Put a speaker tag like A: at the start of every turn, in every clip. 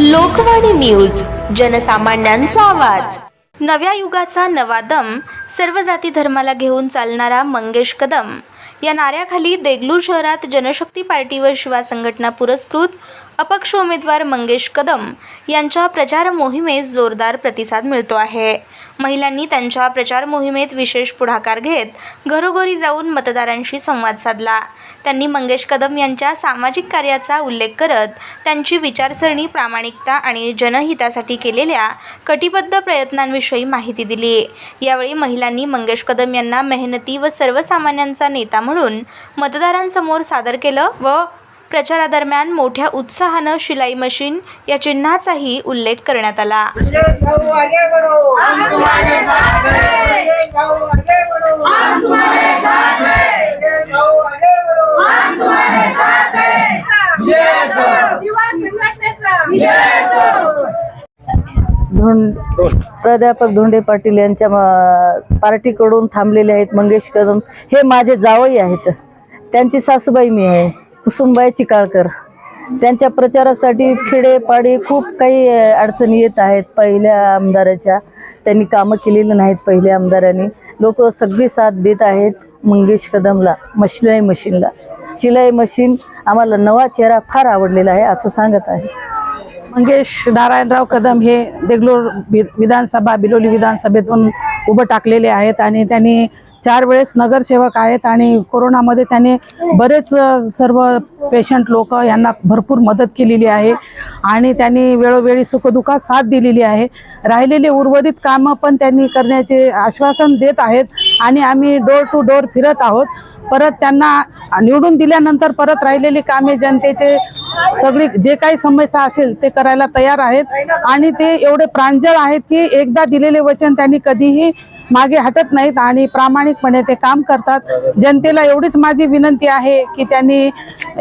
A: Lokvani news जनसामान्यांचा आवाज. नव्या युगाचा नवा दम सर्व जाती धर्माला घेऊन चालणारा मंगेश कदम. या नाऱ्याखाली देगलूर शहरात जनशक्ती पार्टी व शिवा संघटना पुरस्कृत अपक्ष उमेदवार मंगेश कदम यांच्या प्रचार मोहिमेस जोरदार प्रतिसाद मिळतो आहे. महिलांनी त्यांच्या प्रचार मोहिमेत विशेष पुढाकार घेत घरोघरी जाऊन मतदारांशी संवाद साधला. त्यांनी मंगेश कदम यांच्या सामाजिक कार्याचा उल्लेख करत त्यांची विचारसरणी प्रामाणिकता आणि जनहितासाठी केलेल्या कटिबद्ध प्रयत्नांविषयी माहिती दिली. यावेळी महिलांनी मंगेश कदम यांना मेहनती व सर्वसामान्यांचा नेता म्हणून मतदारांसमोर सादर केलं व प्रचारादरम्यान मोठ्या उत्साहानं शिलाई मशीन या चिन्हाचाही उल्लेख करण्यात आला
B: Yes, sir.
C: धोंड प्राध्यापक धोंडे पाटील यांच्या पार्टीकडून थांबलेले आहेत मंगेश कदम हे माझे जावई आहेत. त्यांची सासूबाई मी आहे. कुसुमबाई चिकाळकर त्यांच्या प्रचारासाठी खेडेपाडी खूप काही अडचणी येत आहेत. पहिल्या आमदाराच्या त्यांनी कामं केलेली नाहीत पहिल्या आमदारांनी. लोक सगळी साथ देत आहेत मंगेश कदमला म शिलाई मशीनला. शिलाई मशीन आम्हाला नवा चेहरा फार आवडलेला आहे असं सांगत आहे.
D: मंगेश नारायणराव कदम हे देगलूर वि- विधानसभा बिलोली विधानसभेतून उभं टाकलेले आहेत आणि त्यांनी चार वेळेस नगरसेवक आहेत आणि कोरोनामध्ये त्यांनी बरेच सर्व पेशंट लोक यांना भरपूर मदत केलेली आहे आणि त्यांनी वेळोवेळी सुखदुःखात साथ दिलेली आहे. राहिलेले उर्वरित कामं पण त्यांनी करण्याचे आश्वासन देत आहेत आणि आम्ही डोर टू डोर फिरत आहोत. परत त्यांना निवडून दिल्यानंतर परत राहिलेली कामे जनतेचे सगळी जे काही समस्या असेल ते करायला तयार आहेत. आणि ते एवढे प्रांजळ आहेत की एकदा दिलेले वचन त्यांनी कधीही मागे हटत नाहीत आणि प्रामाणिकपणे ते काम करतात. जनतेला एवढीच माझी विनंती आहे की त्यांनी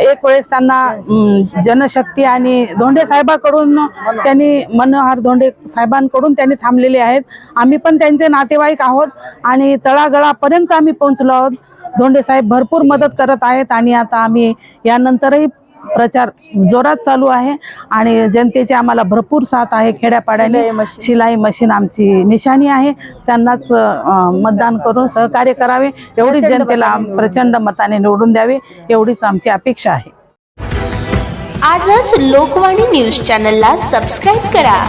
D: एक वेळेस त्यांना जनशक्ती आणि धोंडे साहेबाकडून त्यांनी मनोहर धोंडे साहेबांकडून त्यांनी थांबलेले आहेत. आम्ही पण त्यांचे नातेवाईक आहोत आणि तळागळापर्यंत आम्ही पोहोचलो आहोत. धोंडे साहेब भरपूर मदत करत आहेत आणि आता आम्ही यानंतरही प्रचार जोरात चालू आहे आणि जनतेची आम्हाला भरपूर साथ आहे खेड्यापाड्याने.
C: शिलाई मशीन.
D: शिलाई मशीन आमची निशाणी आहे. त्यांनाच मतदान करून सहकार्य करावे. एवढीच जनतेला प्रचंड मताने निवडून द्यावे. एवढीच आमची अपेक्षा आहे.
A: आजच लोकवाणी न्यूज चॅनलला सबस्क्राईब करा.